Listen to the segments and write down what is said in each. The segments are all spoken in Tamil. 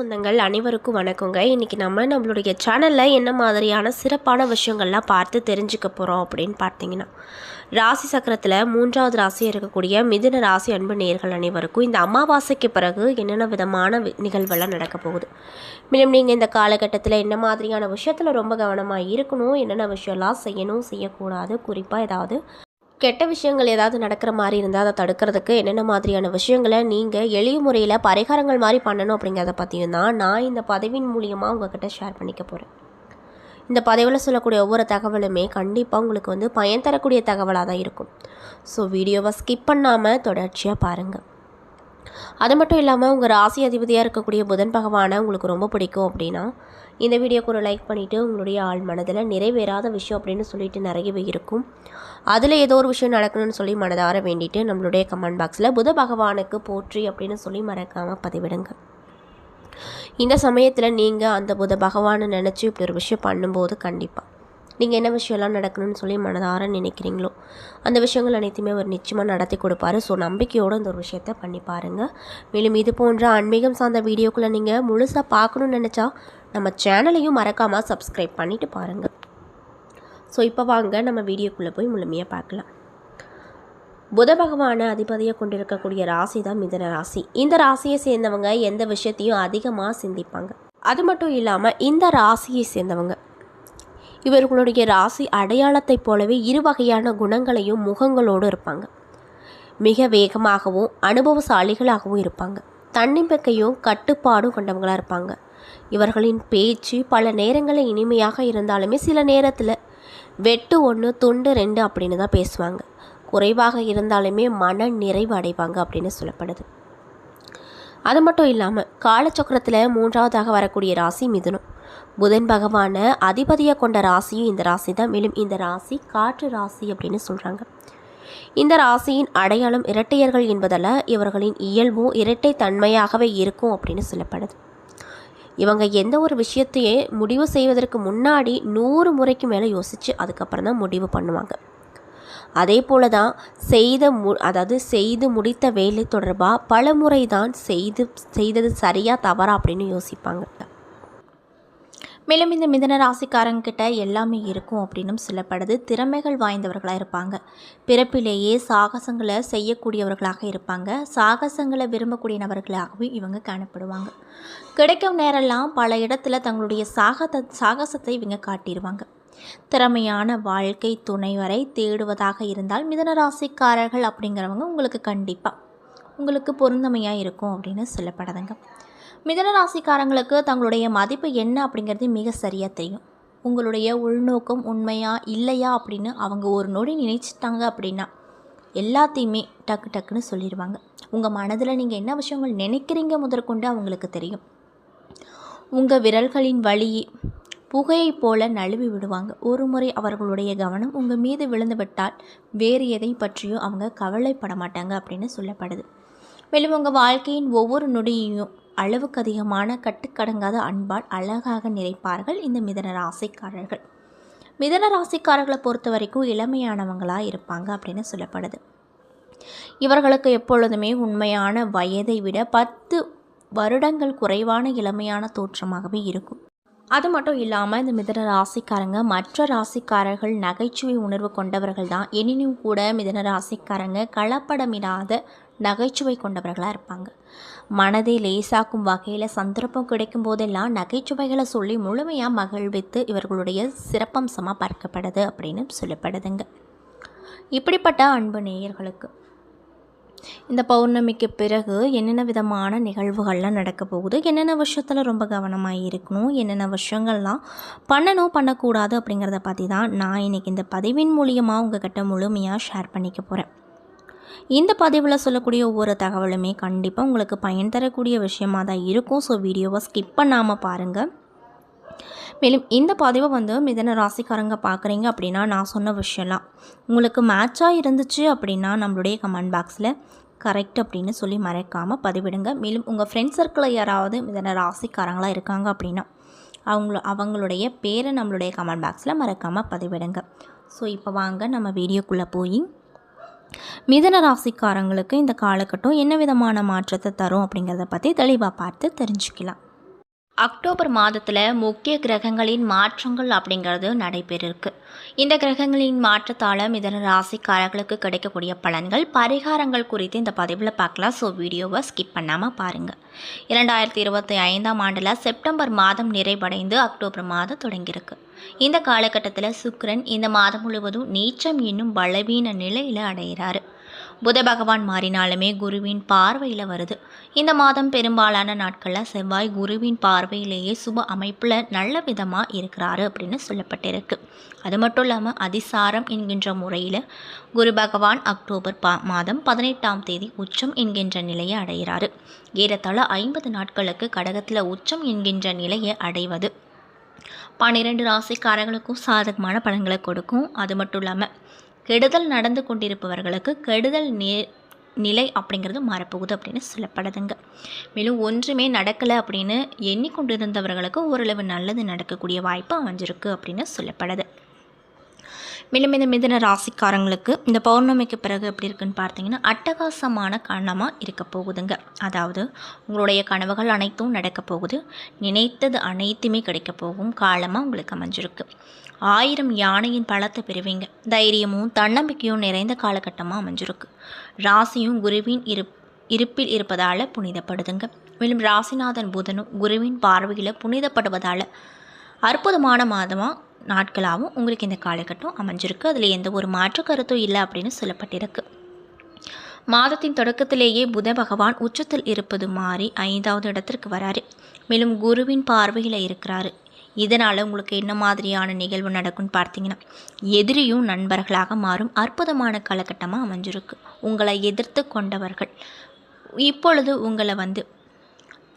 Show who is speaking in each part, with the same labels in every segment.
Speaker 1: சொந்தங்கள் அனைவருக்கும் வணக்கங்க. இன்றைக்கி நம்ம நம்மளுடைய சேனலில் என்ன மாதிரியான சிறப்பான விஷயங்கள்லாம் பார்த்து தெரிஞ்சுக்க போகிறோம் அப்படின்னு பார்த்தீங்கன்னா ராசி சக்கரத்தில் மூன்றாவது ராசி இருக்கக்கூடிய மிதுன ராசி அன்பு நேர்கள் அனைவருக்கும் இந்த அமாவாசைக்கு பிறகு என்னென்ன விதமான நிகழ்வெல்லாம் நடக்க போகுது. மேலும் நீங்கள் இந்த காலகட்டத்தில் என்ன மாதிரியான விஷயத்தில் ரொம்ப கவனமாக இருக்கணும் என்னென்ன விஷயம்லாம் செய்யணும் செய்யக்கூடாது குறிப்பாக ஏதாவது கெட்ட விஷயங்கள் ஏதாவது நடக்கிற மாதிரி இருந்தால் அதை தடுக்கிறதுக்கு என்னென்ன மாதிரியான விஷயங்களை நீங்கள் எளிய முறையில் பரிகாரங்கள் மாதிரி பண்ணணும் அப்படிங்கிறத பற்றியும் தான் நான் இந்த பதவியின் மூலியமாக உங்ககிட்ட ஷேர் பண்ணிக்க போகிறேன் இந்த பதவியில் சொல்லக்கூடிய ஒவ்வொரு தகவலுமே கண்டிப்பாக உங்களுக்கு வந்து பயன் தரக்கூடிய தகவலாக தான் இருக்கும். ஸோ வீடியோவை ஸ்கிப் பண்ணாமல் தொடர்ச்சியாக பாருங்கள் அது மட்டும் இல்லாமல் உங்கள் ராசி அதிபதியாக இருக்கக்கூடிய புதன் பகவானை உங்களுக்கு ரொம்ப பிடிக்கும் அப்படின்னா இந்த வீடியோக்கு ஒரு லைக் பண்ணிவிட்டு உங்களுடைய ஆள் மனதில் நிறைவேறாத விஷயம் அப்படின்னு சொல்லிட்டு நிறையவே இருக்கும். அதில் ஏதோ ஒரு விஷயம் நடக்கணும்னு சொல்லி மனதார வேண்டிட்டு நம்மளுடைய கமெண்ட் பாக்ஸில் புத பகவானுக்கு போற்றி அப்படின்னு சொல்லி மறக்காமல் பதிவிடுங்க. இந்த சமயத்தில் நீங்கள் அந்த புத பகவானை நினச்சி இப்படி ஒரு விஷயம் பண்ணும்போது கண்டிப்பாக நீங்கள் என்ன விஷயம்லாம் நடக்கணும்னு சொல்லி மனதார நினைக்கிறீங்களோ அந்த விஷயங்கள் அனைத்துமே அவர் நிச்சயமாக நடத்தி கொடுப்பாரு. ஸோ நம்பிக்கையோடு இந்த ஒரு விஷயத்தை பண்ணி பாருங்கள் மேலும் இது போன்ற ஆன்மீகம் சார்ந்த வீடியோக்குள்ளே நீங்கள் முழுசாக பார்க்கணும்னு நினச்சா நம்ம சேனலையும் மறக்காமல் சப்ஸ்கிரைப் பண்ணிவிட்டு பாருங்கள் ஸோ இப்போ வாங்க நம்ம வீடியோக்குள்ளே போய் முழுமையாக பார்க்கலாம். புத பகவான அதிபதியை கொண்டிருக்கக்கூடிய ராசி தான் மிதன ராசி. இந்த ராசியை சேர்ந்தவங்க எந்த விஷயத்தையும் அதிகமாக சிந்திப்பாங்க. அது மட்டும் இல்லாமல் இந்த ராசியை சேர்ந்தவங்க இவர்களுடைய ராசி அடையாளத்தைப் போலவே இரு வகையான குணங்களையும் முகங்களோடு இருப்பாங்க. மிக வேகமாகவும் அனுபவசாலிகளாகவும் இருப்பாங்க. தன்னம்பிக்கையும் கட்டுப்பாடும் கொண்டவங்களாக இருப்பாங்க. இவர்களின் பேச்சு பல நேரங்களில் இனிமையாக இருந்தாலுமே சில நேரத்தில் வெட்டு ஒன்று துண்டு ரெண்டு அப்படின்னு தான் பேசுவாங்க. குறைவாக இருந்தாலுமே மன நிறைவு அடைவாங்க அப்படின்னு சொல்லப்படுது. அது மட்டும் இல்லாமல் காலச்சக்கரத்தில் மூன்றாவதாக வரக்கூடிய ராசி மிதுனம். புதன் பகவான அதிபதியை கொண்ட ராசியும் இந்த ராசி தான். மேலும் இந்த ராசி காற்று ராசி அப்படின்னு சொல்கிறாங்க இந்த ராசியின் அடையாளம் இரட்டையர்கள் என்பதால் இவர்களின் இயல்பும் இரட்டை தன்மையாகவே இருக்கும் அப்படின்னு சொல்லப்படுது. இவங்க எந்த ஒரு விஷயத்தையே முடிவு செய்வதற்கு முன்னாடி நூறு முறைக்கு மேலே யோசித்து அதுக்கப்புறம் தான் முடிவு பண்ணுவாங்க. அதே போல தான் செய்த மு அதாவது செய்து முடித்த வேலை தொடர்பாக பல முறை தான் செய்து செய்தது சரியாக தவறா அப்படின்னு யோசிப்பாங்க.
Speaker 2: மேலும் இந்த மிதன ராசிக்காரங்கிட்ட எல்லாமே இருக்கும் அப்படின்னும் சொல்லப்படுது. திறமைகள் வாய்ந்தவர்களாக இருப்பாங்க. பிறப்பிலேயே சாகசங்களை செய்யக்கூடியவர்களாக இருப்பாங்க. சாகசங்களை விரும்பக்கூடிய நபர்களாகவும் இவங்க காணப்படுவாங்க. கிடைக்கும் நேரெல்லாம் பல இடத்துல தங்களுடைய சாகத சாகசத்தை இவங்க காட்டிடுவாங்க திறமையான வாழ்க்கை துணைவரை தேடுவதாக இருந்தால் மிதன ராசிக்காரர்கள் அப்படிங்கிறவங்க உங்களுக்கு கண்டிப்பாக உங்களுக்கு பொருந்தமையாக இருக்கும் அப்படின்னு சொல்லப்படுதுங்க. மிதன ராசிக்காரங்களுக்கு தங்களுடைய மதிப்பு என்ன அப்படிங்கிறது மிக சரியாக தெரியும். உங்களுடைய உள்நோக்கம் உண்மையா இல்லையா அப்படின்னு அவங்க ஒரு நொடி நினைச்சிட்டாங்க அப்படின்னா எல்லாத்தையுமே டக்கு டக்குன்னு சொல்லிடுவாங்க. உங்கள் மனதில் நீங்கள் என்ன விஷயங்கள் நினைக்கிறீங்க முதற்கொண்டு அவங்களுக்கு தெரியும். உங்கள் விரல்களின் வழி புகையைப் போல நழுவி விடுவாங்க. ஒரு முறை அவர்களுடைய கவனம் உங்கள் மீது விழுந்துவிட்டால் வேறு எதை பற்றியும் அவங்க கவலைப்பட மாட்டாங்க அப்படின்னு சொல்லப்படுது. மேலும் உங்கள் வாழ்க்கையின் ஒவ்வொரு நொடியையும் அளவுக்கு அதிகமான கட்டுக்கடங்காத அன்பால் அழகாக நிறைப்பார்கள் இந்த மிதன ராசிக்காரர்கள். மிதன ராசிக்காரர்களை பொறுத்த வரைக்கும் இளமையானவங்களாக இருப்பாங்க அப்படின்னு சொல்லப்படுது. இவர்களுக்கு எப்பொழுதுமே உண்மையான வயதை விட பத்து வருடங்கள் குறைவான இளமையான தோற்றமாகவே இருக்கும். அது மட்டும் இல்லாமல் இந்த மிதன ராசிக்காரங்க மற்ற ராசிக்காரர்கள் நகைச்சுவை உணர்வு கொண்டவர்கள் தான் எனினும் கூட மிதன ராசிக்காரங்க கலப்படமிடாத நகைச்சுவை கொண்டவர்களாக இருப்பாங்க. மனதை லேசாக்கும் வகையில் சந்தர்ப்பம் கிடைக்கும் போதெல்லாம் நகைச்சுவைகளை சொல்லி முழுமையாக மகிழ்வித்து இவர்களுடைய சிறப்பம்சமாக பார்க்கப்படுது அப்படின்னு சொல்லப்படுதுங்க. இப்படிப்பட்ட அன்பு நேயர்களுக்கு இந்த பௌர்ணமிக்கு பிறகு என்னென்ன விதமான நிகழ்வுகள்லாம் நடக்க போகுது? என்னென்ன விஷயத்தில் ரொம்ப கவனமாக இருக்கணும்? என்னென்ன விஷயங்கள்லாம் பண்ணணும் பண்ணக்கூடாது அப்படிங்கிறத பற்றி தான் நான் இன்றைக்கி இந்த பதிவின் மூலியமாக உங்ககிட்ட முழுமையாக ஷேர் பண்ணிக்க போகிறேன் இந்த பதிவில் சொல்லக்கூடிய ஒவ்வொரு தகவலுமே கண்டிப்பாக உங்களுக்கு பயன் தரக்கூடிய விஷயமாக தான் இருக்கும். ஸோ வீடியோவை ஸ்கிப் பண்ணாமல் பாருங்கள் மேலும் இந்த பதிவை வந்து மிதன ராசிக்காரங்க பார்க்குறீங்க அப்படின்னா நான் சொன்ன விஷயம்லாம் உங்களுக்கு மேட்சாக இருந்துச்சு அப்படின்னா நம்மளுடைய கமெண்ட் பாக்ஸில் கரெக்ட் அப்படின்னு சொல்லி மறக்காமல் பதிவிடுங்க. மேலும் உங்கள் ஃப்ரெண்ட்ஸ் சர்க்கிளில் யாராவது மிதன ராசிக்காரங்களாக இருக்காங்க அப்படின்னா அவங்கள அவங்களுடைய பேரை நம்மளுடைய கமெண்ட் பாக்ஸில் மறக்காமல் பதிவிடுங்க. ஸோ இப்போ வாங்க நம்ம வீடியோக்குள்ளே போய் மிதன ராசிக்காரங்களுக்கு இந்த காலகட்டம் என்ன விதமான மாற்றத்தை தரும் அப்படிங்கிறத பற்றி தெளிவாக பார்த்து தெரிஞ்சுக்கலாம். அக்டோபர் மாதத்தில் முக்கிய கிரகங்களின் மாற்றங்கள் அப்படிங்கிறது நடைபெறிருக்கு. இந்த கிரகங்களின் மாற்றத்தால் மிதன ராசிக்காரர்களுக்கு கிடைக்கக்கூடிய பலன்கள் பரிகாரங்கள் குறித்து இந்த பதிவில் பார்க்கலாம். ஸோ வீடியோவை ஸ்கிப் பண்ணாமல் பாருங்கள் இரண்டாயிரத்தி இருபத்தி ஐந்தாம் ஆண்டில் செப்டம்பர் மாதம் நிறைவடைந்து அக்டோபர் மாதம் தொடங்கியிருக்கு. இந்த காலகட்டத்தில் சுக்ரன் இந்த மாதம் முழுவதும் நீச்சம் இன்னும் பலவீன நிலையில் அடைகிறாரு புத பகவான் மாறினாலுமே குருவின் பார்வையில் வருது. இந்த மாதம் பெரும்பாலான நாட்களில் செவ்வாய் குருவின் பார்வையிலேயே சுப அமைப்பில் நல்ல விதமாக இருக்கிறாரு அப்படின்னு சொல்லப்பட்டிருக்கு. அது மட்டும் இல்லாமல் அதிசாரம் என்கின்ற முறையில் குரு பகவான் அக்டோபர் பா மாதம் பதினெட்டாம் தேதி உச்சம் என்கின்ற நிலையை அடைகிறாரு. ஏறத்தாழ ஐம்பது நாட்களுக்கு கடகத்தில் உச்சம் என்கின்ற நிலையை அடைவது. பன்னிரெண்டு ராசிக்காரர்களுக்கும் சாதகமான பலன்களை கொடுக்கும். அது மட்டும் இல்லாமல் கெடுதல் நடந்து கொண்டிருப்பவர்களுக்கு கெடுதல் நே நிலை அப்படிங்கிறது மாறப்போகுது அப்படின்னு சொல்லப்படுதுங்க. மேலும் ஒன்றுமே நடக்கலை அப்படின்னு எண்ணிக்கொண்டிருந்தவர்களுக்கு ஓரளவு நல்லது நடக்கக்கூடிய வாய்ப்பு அமைஞ்சிருக்கு அப்படின்னு சொல்லப்படுது. மேலும் இந்த மிதன ராசிக்காரங்களுக்கு இந்த பௌர்ணமிக்கு பிறகு எப்படி இருக்குன்னு பார்த்தீங்கன்னா அட்டகாசமான காரணமாக இருக்க போகுதுங்க. அதாவது உங்களுடைய கனவுகள் அனைத்தும் நடக்க போகுது. நினைத்தது அனைத்துமே கிடைக்க போகும் காலமாக உங்களுக்கு அமைஞ்சிருக்கு. ஆயிரம் யானையின் பலத்தை பெறுவீங்க. தைரியமும் தன்னம்பிக்கையும் நிறைந்த காலகட்டமாக அமைஞ்சிருக்கு. ராசியும் குருவின் இரு இருப்பில் இருப்பதால் புனிதப்படுதுங்க. மேலும் ராசிநாதன் புதனும் குருவின் பார்வையில் புனிதப்படுவதால் அற்புதமான மாதமாக நாட்களாகவும் உங்களுக்கு இந்த காலகட்டம் அமைஞ்சிருக்கு. அதில் எந்த ஒரு மாற்று கருத்தும் இல்லை அப்படின்னு சொல்லப்பட்டிருக்கு. மாதத்தின் தொடக்கத்திலேயே புத பகவான் உச்சத்தில் இருப்பது மாறி ஐந்தாவது இடத்திற்கு வராரு. மேலும் குருவின் பார்வையில் இருக்கிறாரு. இதனால் உங்களுக்கு என்ன மாதிரியான நிகழ்வு நடக்கும்னு பார்த்தீங்கன்னா எதிரியும் நண்பர்களாக மாறும். அற்புதமான காலகட்டமாக அமைஞ்சிருக்கு. உங்களை எதிர்த்து கொண்டவர்கள். இப்பொழுது உங்களை வந்து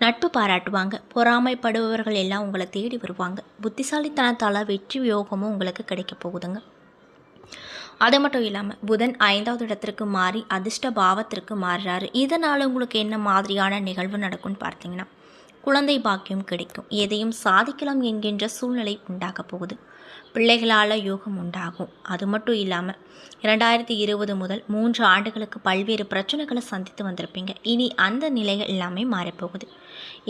Speaker 2: நட்பு பாராட்டுவாங்க. பொறாமைப்படுபவர்கள் எல்லாம் உங்களை தேடி வருவாங்க. புத்திசாலித்தனத்தால் வெற்றி யோகமும் உங்களுக்கு கிடைக்க போகுதுங்க. அது மட்டும் இல்லாமல் புதன் ஐந்தாவது இடத்திற்கு மாறி அதிர்ஷ்ட பாவத்திற்கு மாறுறாரு. இதனால் உங்களுக்கு என்ன மாதிரியான நிகழ்வு நடக்கும்னு பார்த்தீங்கன்னா குழந்தை பாக்கியம் கிடைக்கும். எதையும் சாதிக்கலாம் என்கின்ற சூழ்நிலை உண்டாக போகுது. பிள்ளைகளால் யோகம் உண்டாகும். அது மட்டும் இல்லாமல் இரண்டாயிரத்தி இருபது முதல் மூன்று ஆண்டுகளுக்கு பல்வேறு பிரச்சனைகளை சந்தித்து வந்திருப்பீங்க. இனி அந்த நிலைகள் எல்லாமே மாறப்போகுது.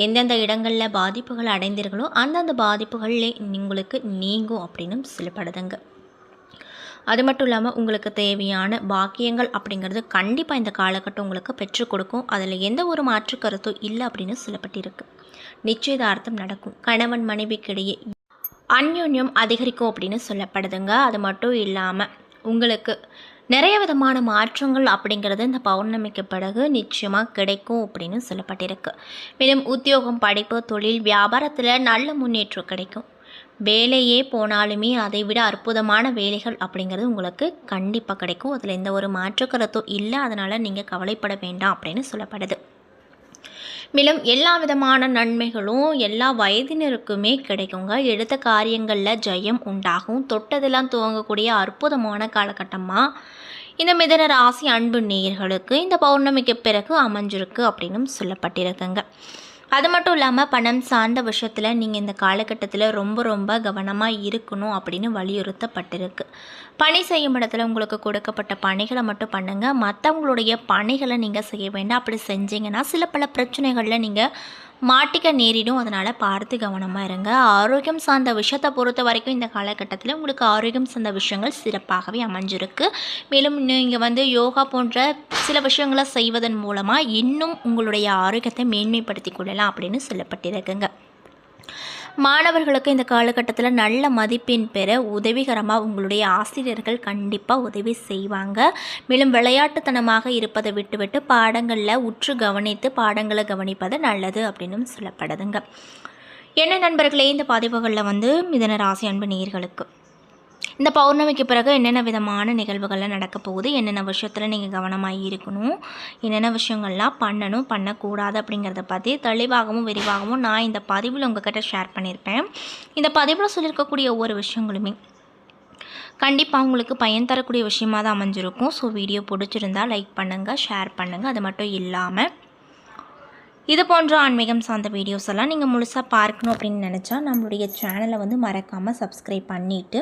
Speaker 2: எந்தெந்த இடங்களில் பாதிப்புகள் அடைந்தீர்களோ அந்தந்த பாதிப்புகளே உங்களுக்கு நீங்கும் அப்படின்னு சொல்லப்படுதுங்க அது மட்டும் இல்லாமல் உங்களுக்கு தேவையான பாக்கியங்கள் அப்படிங்கிறது கண்டிப்பாக இந்த காலகட்டம் உங்களுக்கு பெற்றுக் கொடுக்கும். அதில் எந்த ஒரு மாற்று கருத்தும் இல்லை அப்படின்னு சொல்லப்பட்டிருக்கு நிச்சயதார்த்தம் நடக்கும். கணவன் மனைவிக்கிடையே அந்யோன்யம் அதிகரிக்கும் அப்படின்னு சொல்லப்படுதுங்க. அது மட்டும் இல்லாமல் உங்களுக்கு நிறைய விதமான மாற்றங்கள் அப்படிங்கிறது இந்த பௌர்ணமிக்கு பிறகு நிச்சயமாக கிடைக்கும் அப்படின்னு சொல்லப்பட்டிருக்கு. மேலும் உத்தியோகம் படிப்பு தொழில் வியாபாரத்தில் நல்ல முன்னேற்றம் கிடைக்கும். வேலையே போனாலுமே அதை விட அற்புதமான வேலைகள் அப்படிங்கிறது உங்களுக்கு கண்டிப்பாக கிடைக்கும். அதில் எந்த ஒரு மாற்று கருத்தும் இல்லை. அதனால் நீங்கள் கவலைப்பட வேண்டாம் அப்படின்னு சொல்லப்படுது. மேலும் எல்லா விதமான நன்மைகளும் எல்லா வயதினருக்குமே கிடைக்குங்க. எடுத்த காரியங்களில் ஜெயம் உண்டாகும். தொட்டதெல்லாம் துவங்கக்கூடிய அற்புதமான காலகட்டமாக இந்த மிதன ராசி அன்பு நேயர்களுக்கு இந்த பௌர்ணமிக்கு பிறகு அமைஞ்சிருக்கு அப்படின்னும் சொல்லப்பட்டிருக்குங்க. அது மட்டும் இல்லாமல் பணம் சார்ந்த விஷயத்தில் நீங்கள் இந்த காலகட்டத்தில் ரொம்ப ரொம்ப கவனமாக இருக்கணும் அப்படின்னு வலியுறுத்தப்பட்டிருக்கு. பணி செய்யும் இடத்துல உங்களுக்கு கொடுக்கப்பட்ட பணிகளை மட்டும் பண்ணுங்கள் மற்றவங்களுடைய பணிகளை நீங்கள் செய்ய வேண்டாம். அப்படி செஞ்சீங்கன்னா சில பல பிரச்சனைகளில் நீங்கள் மாட்டிக்க நேரிடும். அதனால் பார்த்து கவனமாக இருங்க. ஆரோக்கியம் சார்ந்த விஷயத்தை பொறுத்த வரைக்கும் இந்த காலகட்டத்தில் உங்களுக்கு ஆரோக்கியம் சார்ந்த விஷயங்கள் சிறப்பாகவே அமைஞ்சிருக்கு. மேலும் நீங்கள் வந்து யோகா போன்ற சில விஷயங்களை செய்வதன் மூலமாக இன்னும் உங்களுடைய ஆரோக்கியத்தை மேன்மைப்படுத்தி கொள்ளலாம் அப்படின்னு சொல்லப்பட்டிருக்குங்க. மாணவர்களுக்கு இந்த காலகட்டத்தில் நல்ல மதிப்பெண் பெற உதவிகரமாக உங்களுடைய ஆசிரியர்கள் கண்டிப்பாக உதவி செய்வாங்க. மேலும் விளையாட்டுத்தனமாக இருப்பதை விட்டுவிட்டு பாடங்களில் உற்று கவனித்து பாடங்களை கவனிப்பது நல்லது அப்படின்னு சொல்லப்படுதுங்க. என்ன நண்பர்களே இந்த பதிவுகளில் வந்து மிதன ராசி அன்பு நேர்களுக்கு இந்த பௌர்ணமிக்கு பிறகு என்னென்ன விதமான நிகழ்வுகள்லாம் நடக்க போகுது? என்னென்ன விஷயத்தில் நீங்கள் கவனமாக இருக்கணும்? என்னென்ன விஷயங்கள்லாம் பண்ணணும்? பண்ணக்கூடாது அப்படிங்கிறத பற்றி தெளிவாகவும் விரிவாகவும் நான் இந்த பதிவில் உங்ககிட்ட ஷேர் பண்ணியிருப்பேன். இந்த பதிவில் சொல்லியிருக்கக்கூடிய ஒவ்வொரு விஷயங்களுமே கண்டிப்பாக உங்களுக்கு பயன் தரக்கூடிய விஷயமாக தான் அமைஞ்சிருக்கும். ஸோ வீடியோ பிடிச்சிருந்தா லைக் பண்ணுங்கள் ஷேர் பண்ணுங்கள் அது மட்டும் இல்லாமல் இது போன்ற ஆன்மீகம் சார்ந்த வீடியோஸ் எல்லாம் நீங்கள் முழுசாக பார்க்கணும் அப்படின்னு நினச்சா நம்மளுடைய சேனலை வந்து மறக்காமல் சப்ஸ்கிரைப் பண்ணிவிட்டு